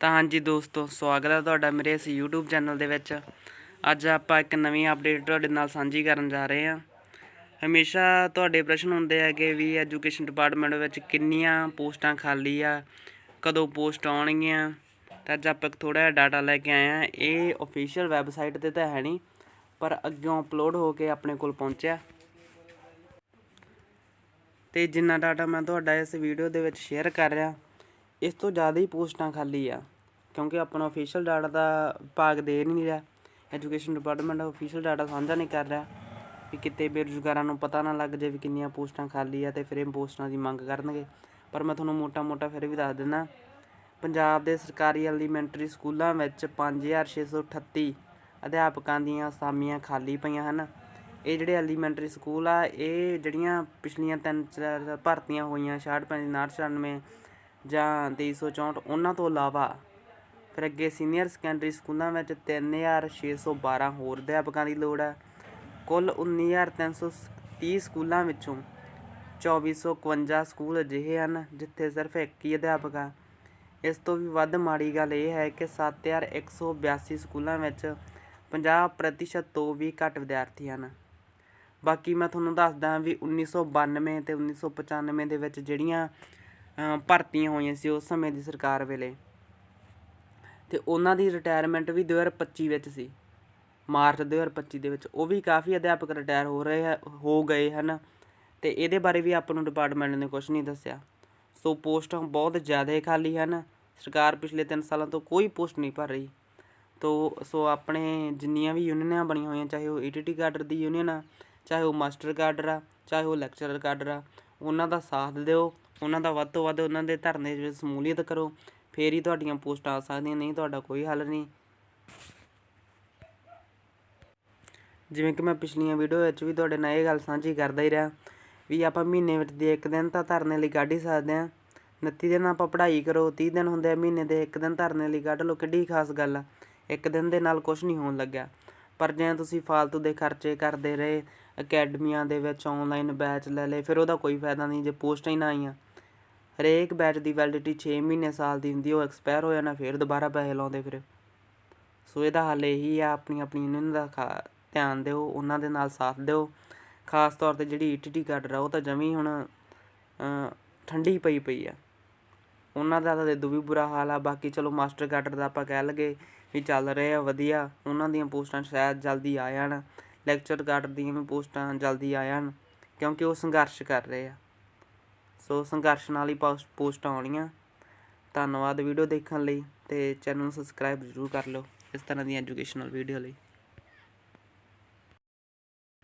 ਤਾਂ ਹਾਂਜੀ ਦੋਸਤੋ, ਸਵਾਗਤ ਹੈ ਤੁਹਾਡਾ ਮੇਰੇ ਇਸ YouTube ਚੈਨਲ ਦੇ ਵਿੱਚ। ਅੱਜ ਆਪਾਂ ਇੱਕ ਨਵੀਂ ਅਪਡੇਟ ਤੁਹਾਡੇ ਨਾਲ ਸਾਂਝੀ ਕਰਨ ਜਾ ਰਹੇ ਹਾਂ। ਹਮੇਸ਼ਾ ਤੁਹਾਡੇ ਪ੍ਰਸ਼ਨ ਹੁੰਦੇ ਹੈਗੇ ਵੀ ਐਜੂਕੇਸ਼ਨ ਡਿਪਾਰਟਮੈਂਟ ਵਿੱਚ ਕਿੰਨੀਆਂ ਪੋਸਟਾਂ ਖਾਲੀ ਆ, ਕਦੋਂ ਪੋਸਟ ਆਉਣਗੀਆਂ? ਤਾਂ ਅੱਜ ਆਪਾਂ ਥੋੜਾ ਜਿਹਾ ਡਾਟਾ ਲੈ ਕੇ ਆਏ ਹਾਂ। ਇਹ ਅਫੀਸ਼ੀਅਲ ਵੈਬਸਾਈਟ ਤੇ ਤਾਂ ਹੈ ਨਹੀਂ, ਪਰ ਅੱਗੋਂ ਅਪਲੋਡ ਹੋ ਕੇ ਆਪਣੇ ਕੋਲ ਪਹੁੰਚਿਆ। ਤੇ ਜਿੰਨਾ ਡਾਟਾ ਮੈਂ ਤੁਹਾਡਾ ਇਸ ਵੀਡੀਓ ਦੇ ਵਿੱਚ ਸ਼ੇਅਰ ਕਰ ਰਿਹਾ ਇਸ ਤੋਂ ਜ਼ਿਆਦਾ ਹੀ ਪੋਸਟਾਂ ਖਾਲੀ ਆ, ਕਿਉਂਕਿ ਆਪਣਾ ਅਫੀਸ਼ੀਅਲ ਡਾਟਾ ਦਾ ਭਾਗ ਦੇ ਨਹੀਂ ਰਿਹਾ। ਐਜੂਕੇਸ਼ਨ ਡਿਪਾਰਟਮੈਂਟ ਅਫੀਸ਼ੀਅਲ ਡਾਟਾ ਸਾਂਝਾ ਨਹੀਂ ਕਰ ਰਿਹਾ ਵੀ ਕਿਤੇ ਬੇਰੁਜ਼ਗਾਰਾਂ ਨੂੰ ਪਤਾ ਨਾ ਲੱਗ ਜਾਵੇ ਵੀ ਕਿੰਨੀਆਂ ਪੋਸਟਾਂ ਖਾਲੀ ਆ ਤੇ ਫਿਰ ਇਹ ਪੋਸਟਾਂ ਦੀ ਮੰਗ ਕਰਨਗੇ। ਪਰ ਮੈਂ ਤੁਹਾਨੂੰ ਮੋਟਾ-ਮੋਟਾ ਫਿਰ ਵੀ ਦੱਸ ਦਿੰਦਾ, ਪੰਜਾਬ ਦੇ ਸਰਕਾਰੀ ਐਲੀਮੈਂਟਰੀ ਸਕੂਲਾਂ ਵਿੱਚ 5638 ਅਧਿਆਪਕਾਂ ਦੀਆਂ ਅਸਾਮੀਆਂ ਖਾਲੀ ਪਈਆਂ ਹਨ। ਇਹ ਜਿਹੜੇ ਐਲੀਮੈਂਟਰੀ ਸਕੂਲ ਆ, ਇਹ ਜਿਹੜੀਆਂ ਪਿਛਲੀਆਂ ਤਿੰਨ ਚਾਰ ਭਰਤੀਆਂ ਹੋਈਆਂ 66 99 ਜਾਂ 2364 ਉਹਨਾਂ ਤੋਂ ਇਲਾਵਾ ਫਿਰ ਅੱਗੇ ਸੀਨੀਅਰ ਸੈਕੰਡਰੀ ਸਕੂਲਾਂ ਵਿੱਚ 3612 ਹੋਰ ਅਧਿਆਪਕਾਂ ਦੀ ਲੋੜ ਹੈ। ਕੁੱਲ 19330 ਸਕੂਲਾਂ ਵਿੱਚੋਂ 2451 ਸਕੂਲ ਅਜਿਹੇ ਹਨ ਜਿੱਥੇ ਸਿਰਫ ਇੱਕ ਹੀ ਅਧਿਆਪਕ ਆ। ਇਸ ਤੋਂ ਵੀ ਵੱਧ ਮਾੜੀ ਗੱਲ ਇਹ ਹੈ ਕਿ 7182 ਸਕੂਲਾਂ ਵਿੱਚ 50% ਤੋਂ ਵੀ ਘੱਟ ਵਿਦਿਆਰਥੀ ਹਨ। ਬਾਕੀ ਮੈਂ ਤੁਹਾਨੂੰ ਦੱਸਦਾ ਵੀ 1992 ਤੇ 1995 ਦੇ ਵਿੱਚ ਜਿਹੜੀਆਂ ਭਰਤੀਆਂ ਹੋਈਆਂ ਸੀ ਉਸ ਸਮੇਂ ਦੀ ਸਰਕਾਰ ਵੇਲੇ। ਤੇ ਉਹਨਾਂ ਦੀ ਰਿਟਾਇਰਮੈਂਟ ਵੀ 2025 ਵਿੱਚ ਸੀ। ਮਾਰਚ 2025 ਦੇ ਵਿੱਚ ਉਹ ਵੀ ਕਾਫੀ ਅਧਿਆਪਕ ਰਿਟਾਇਰ ਹੋ ਰਹੇ ਹੈ, ਹੋ ਗਏ ਹਨ। ਤੇ ਇਹਦੇ ਬਾਰੇ ਵੀ ਆਪਾਂ ਨੂੰ ਡਿਪਾਰਟਮੈਂਟ ਨੇ ਕੁਝ ਨਹੀਂ ਦੱਸਿਆ। ਸੋ ਪੋਸਟਾਂ ਬਹੁਤ ਜ਼ਿਆਦਾ ਖਾਲੀ ਹਨ। ਸਰਕਾਰ ਪਿਛਲੇ 3 ਸਾਲਾਂ ਤੋਂ ਕੋਈ ਪੋਸਟ ਨਹੀਂ ਭਰ ਰਹੀ। ਤੋ, ਸੋ ਆਪਣੇ ਜਿੰਨੀਆਂ ਵੀ ਯੂਨੀਅਨਾਂ ਬਣੀਆਂ ਹੋਈਆਂ, ਚਾਹੇ ਉਹ ਈਟੀਟੀ ਕਾਡਰ ਦੀ ਯੂਨੀਅਨ ਆ, ਚਾਹੇ ਉਹ ਮਾਸਟਰ ਕਾਡਰ ਆ, ਚਾਹੇ ਉਹ ਲੈਕਚਰਰ ਕਾਡਰ ਆ, ਉਹਨਾਂ ਦਾ ਸਾਥ ਦਿਓ। ਉਹਨਾਂ ਦਾ ਵੱਧ ਤੋਂ ਵੱਧ ਉਹਨਾਂ ਦੇ ਧਰਨੇ ਵਿੱਚ ਸਮੂਲੀਅਤ ਕਰੋ, ਫੇਰ ਹੀ ਤੁਹਾਡੀਆਂ ਪੋਸਟਾਂ ਆ ਸਕਦੀਆਂ ਨਹੀਂ ਤੁਹਾਡਾ ਕੋਈ ਹੱਲ ਨਹੀਂ। ਜਿਵੇਂ ਕਿ ਮੈਂ ਪਿਛਲੀਆਂ ਵੀਡੀਓ ਵਿੱਚ ਵੀ ਤੁਹਾਡੇ ਨਾਲ ਇਹ ਗੱਲ ਸਾਂਝੀ ਕਰਦਾ ਹੀ ਰਿਹਾ ਵੀ ਆਪਾਂ ਮਹੀਨੇ ਵਿੱਚ ਦੇ ਇੱਕ ਦਿਨ ਤਾਂ ਧਰਨੇ ਲਈ ਕੱਢ ਹੀ ਸਕਦੇ ਹਾਂ। 29 ਦਿਨ ਆਪਾਂ ਪੜ੍ਹਾਈ ਕਰੋ 30 ਦਿਨ ਹੁੰਦੇ ਆ ਮਹੀਨੇ ਦੇ, ਇੱਕ ਦਿਨ ਧਰਨੇ ਲਈ ਕੱਢ ਲਓ, ਕਿੱਡੀ ਖਾਸ ਗੱਲ ਆ। ਇੱਕ ਦਿਨ ਦੇ ਨਾਲ ਕੁਝ ਨਹੀਂ ਹੋਣ ਲੱਗਿਆ। ਪਰ ਜੇ ਤੁਸੀਂ ਫਾਲਤੂ ਦੇ ਖਰਚੇ ਕਰਦੇ ਰਹੇ, ਅਕੈਡਮੀਆਂ ਦੇ ਵਿੱਚ ਆਨਲਾਈਨ ਬੈਚ ਲੈ ਲਏ, ਫਿਰ ਉਹਦਾ ਕੋਈ ਫਾਇਦਾ ਨਹੀਂ ਜੇ ਪੋਸਟਾਂ ਹੀ ਨਾ ਆਈਆਂ। ਹਰੇਕ ਬੈਚ ਦੀ ਵੈਲਿਡਿਟੀ 6 ਮਹੀਨੇ ਸਾਲ ਦੀ ਹੁੰਦੀ, ਉਹ ਐਕਸਪਾਇਰ ਹੋ ਜਾਣਾ, ਫਿਰ ਦੁਬਾਰਾ ਪੈਸੇ ਲਾਉਂਦੇ ਫਿਰ। ਸੋ ਇਹਦਾ ਹੱਲ ਇਹੀ ਆ, ਆਪਣੀ ਆਪਣੀ ਯੂਨੀਅਨ ਦਾ ਖਾ- ਧਿਆਨ ਦਿਓ, ਉਹਨਾਂ ਦੇ ਨਾਲ ਸਾਥ ਦਿਓ। ਖਾਸ ਤੌਰ ਤੇ ਜਿਹੜੀ ਈਟੀਟੀ ਕਾਡਰ ਆ, ਉਹ ਤਾਂ ਜਮੀ ਹੁਣ ਠੰਡੀ ਪਈ ਪਈ ਆ। ਉਹਨਾਂ ਦਾ ਤਾਂ ਇਦੋਂ ਵੀ ਬੁਰਾ ਹਾਲ ਆ, ਬਾਕੀ ਚਲੋ ਮਾਸਟਰ ਕਾਡਰ ਦਾ ਆਪਾਂ ਕਹਿ ਲਗੇ ਵੀ ਚੱਲ ਰਹੇ ਆ, ਵਧੀਆ। ਉਹਨਾਂ ਦੀਆਂ ਪੋਸਟਾਂ ਸ਼ਾਇਦ ਜਲਦੀ ਆ ਜਾਣ। ਲੈਕਚਰ ਕਾਡਰ ਦੀਆਂ ਵੀ ਪੋਸਟਾਂ ਜਲਦੀ ਆ ਜਾਣ, ਕਿਉਂਕਿ ਉਹ ਸੰਘਰਸ਼ ਕਰ ਰਹੇ ਆ। ਸੋ ਸੰਘਰਸ਼ ਨਾਲ ਹੀ ਪੋਸਟ ਪੋਸਟਾਂ ਆਉਣੀਆਂ। ਧੰਨਵਾਦ ਵੀਡੀਓ ਦੇਖਣ ਲਈ ਤੇ ਚੈਨਲ ਨੂੰ ਸਬਸਕ੍ਰਾਈਬ ਜ਼ਰੂਰ ਕਰ ਲਓ ਇਸ ਤਰ੍ਹਾਂ ਦੀ ਐਜੂਕੇਸ਼ਨਲ ਵੀਡੀਓ ਲਈ।